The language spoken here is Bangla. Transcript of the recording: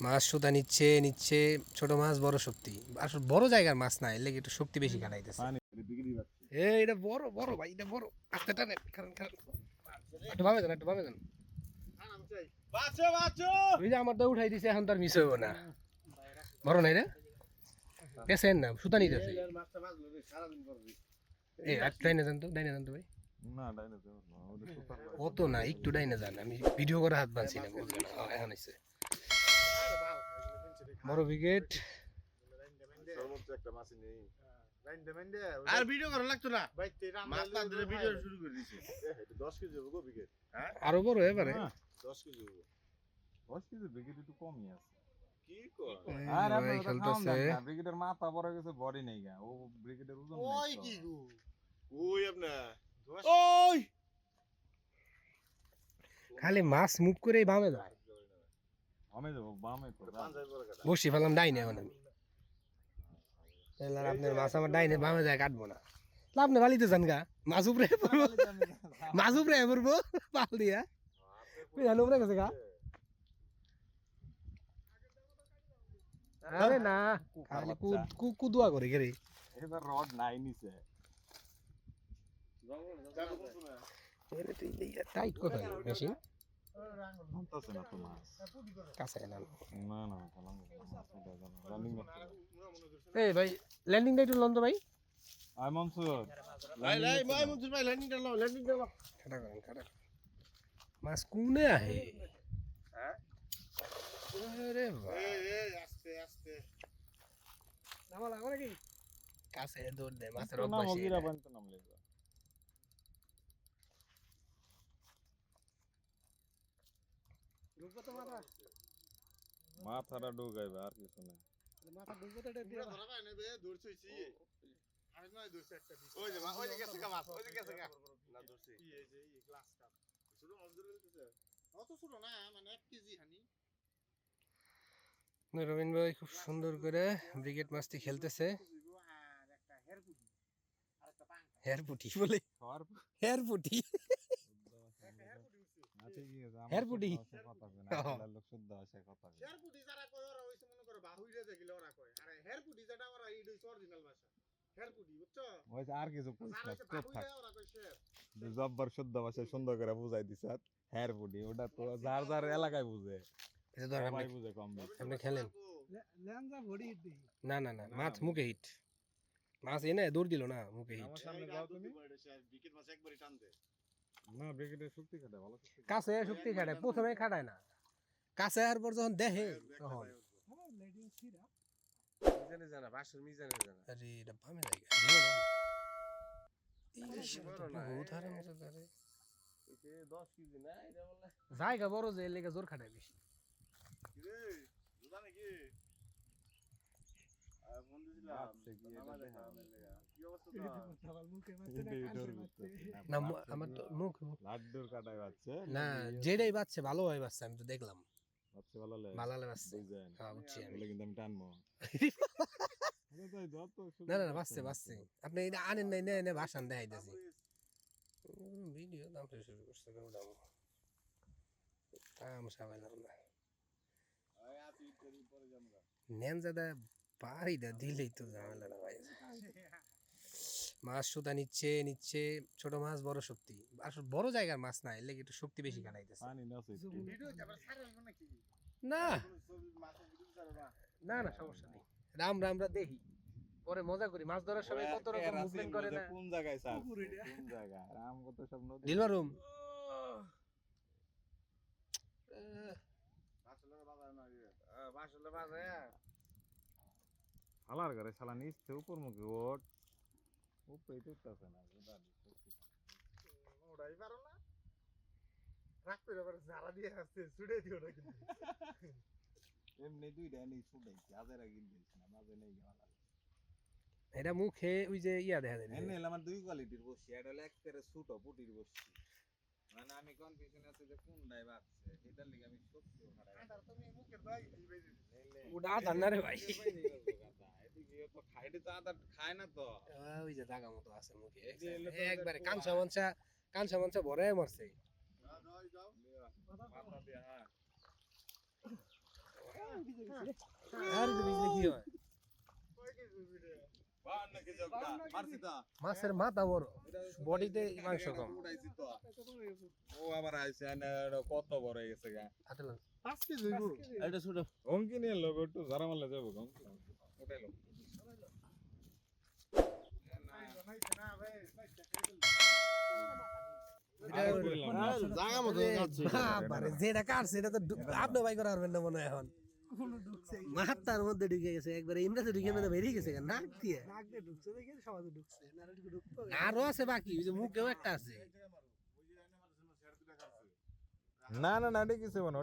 মাছ সুতা নিচ্ছে নিচ্ছে ছোট মাছ বড় শক্তি। আসলে বড় জায়গার মাছ না এর লেগে একটু শক্তি বেশি কাটাইতেছে এ এটা বড় বড় ভাই এটা বড়। আস্তে টানে কারণ কারণ একটু ভাবে যান একটু ভাবে যান বাঁচো বাঁচো! ওই যে আমার তো উঠাই দিছে এখন তার মিস হইব না। বড় নাই রে? পেছেন না সুতা নিতেছে এ আর ডাইনে যান তো ডাইনে যান তো ভাই। তো না একটু ডাইনে যান আমি ভিডিও করে হাত বানছি না বুঝলেন এখন বড় উইকেট আর ভিডিও করা লাগতো না। মাছ না ধরে ভিডিও ভিডিও শুরু করে দিছে। এটা দশ কেজি হবে গো বিকেট আরও বড় এবারে দশ কেজি হবে। দশ কেজি ব্রিগেড একটু কমই আছে। কি কর আর ভাই খেলতেছে। ব্রিগেডের মাথা বড় গেছে বডি নেই গা। ও ব্রিগেডের ওজন ওই কি গো? ওই আপনার ওই! খালি মাছ মুভ করেই বামে যায়। আমি যাব বামে তো পাঞ্জাবি পরে কাটা বসি ফেলাম ডাইনে এখন আমি তাহলে আর আপনার মাছ আমার ডাইনে বামে যায় কাটবো না তা আপনি বালিতে যান গা মাছ উপরে পড়ব মাছ উপরে পড়ব পাল দিয়া পিছানো উপরে গেছে গা আরে না খালি কু- কু- কুদুয়া করে গেরে এবার রড নাই নিছে যাব কোন সময় টাইট কোথায় মেশিন নামতাছে না তো মাছ কাছে না কালাম এই ভাই ল্যান্ডিং টাইট লন তো ভাই আই মনসুর লাই লাই মাই ভাই ল্যান্ডিং ডালো ল্যান্ডিং খাটা করেন খাটা মাছ কোনে আহে হ্যাঁ আরে বাহ এই এই আস্তে আস্তে নামা লাগো নাকি কাছে দৌড় দেয় মাছের অভ্যাস নামলে ঢুকবো তো মাথা মাথাটা ঢুকাইবে আর কিছু না মাথা ঢুকবো তো এটা দিয়ে ধরা পায় নেবে ধরছইছি আমি নয় ধরছি একটা ওই যে ওই যে গেছে গা মাছ ওই যে গেছে গা না ধরছি এই যে এই গ্লাস কাপ ছোট মাছ ধরে অত ছোট না মানে এক কেজি হানি রবীন ভাই খুব সুন্দর করে ব্রিগেড মাছটি খেলতেছে আর একটা হেরপুটি আর একটা পাঙ্কা হেয়ার পুটি বলে খাওয়ার লোক শুদ্ধ ভাষায় কথা কয় যারা কয় ওরা হইছে মনে করো বাহুইরে দেখিলে ওরা কয়। আর হেরপুটি যেটা ওরা ইড হইছে অরিজিনাল ভাষা। হেরপুটি বুঝছ? ওই আর কিছু কইস না চুপ থাক। বাহুইরে ওরা কয় শের জব্বার শুদ্ধ ভাষায় সুন্দর করে বুঝাই দিছে হেয়ার পুডি ওটা তো যার যার এলাকায় বুঝে। সবাই বুঝে কম আপনি খেলেন। ভড়ি না না না মাছ মুখে হিট। মাছ এনে দৌড় দিল না মুখে হিট। আমার সামনে যাও তুমি। বিকেট মাছ একবারই টানতে না ব্রিগেডের শক্তি খাটে ভালো কাছে শক্তি খাটায় প্রথমে খাটায় না। কাছে আর পর যখন দেখে তখন। মিজানে জানা বাসের মিজানে জানা। আরে এটা বামে জায়গা। বহুত হারাম আছে তারে। এতে 10 কেজি না এটা বলে জায়গা বড় যে এর লেগে জোর খাটায় বেশি। আমার তো মুখ লাড্ডুর কাটায় বাচ্চা না যেটাই বাচ্চা ভালো হয় বাচ্চা আমি তো দেখলাম বাচ্চা ভালো লাগে মালালে বাচ্চা হ্যাঁ বুঝছি আমি কিন্তু আমি টানবো না না না বাচ্চা বাচ্চা আপনি এটা আনেন নাই না এনে ভাষণ দেখাইতেছি ভিডিও দাম শুরু করছে দাম দাম সাবাইলাম না নেন দাদা বাড়িটা দিলেই তো ঝামেলা না ভাই। মাছ সুতা নিচ্ছে নিচ্ছে ছোট মাছ বড় শক্তি আসলে বড় জায়গার মাছ না এর লেগে একটু শক্তি বেশি কাটাইতেছে পানি না না। না? না না সমস্যা নেই। রাম রাম আমরা দেখি পরে মজা করি মাছ ধরার সময় কত রকম মুভমেন্ট করে না। কোন জায়গায় স্যার। কোন জায়গায়? রাম কত সব নদী দিলবারুম আসলে বাজার না ইয়ে। বাসলে বাজে হালার ঘরে শালা নিচে উপর মুখে ওঠ উপরে উঠতেছে না দাদি ওড়াই পারো না। রাখতে এবার যারা দিয়ে আসছে ছুটে দিও না কিন্তু। এমনি দুইটা নেই ছুটাইছি আজেরা কিনতেছি না মাঝে নেই গেলা এটা মুখে ওই যে ইয়া দেখা যায় এমনি আমার দুই কোয়ালিটির বসছি এটা হলো একেবারে ছোট পুটির বসছি মানে আমি কনফিউশন আছে যে কোনটাই বাড়ছে এটার লিগে আমি সত্যি আদার তুমি মুখের ভাই ওটা আধার না রে ভাই? খাইতে তো আদা খায় না তো। ওই যে দাগা মতো আছে মুখে। একবারে কাঁচা মানসা কাঁচা মানসা ভরে মরছে। মাথা দিয়ে আর তো বুঝলে কি বান না কি জগটা মারছি তো মাছের মাথা বড় বডিতে মাংস কম। ও আবার আইছে না কত বড় হয়ে গেছে গা। পাঁচ কেজি এটা ছোট অঙ্কি নিয়ে লোক একটু যারা মারলে যাব ওটাই লোক না ভাই এটা জায়গা মতো যাচ্ছে বাবারে, যেটা না মনে হয় বেরিয়ে গেছে আরও আছে বাকি ওই যে একটা আছে না না না মানে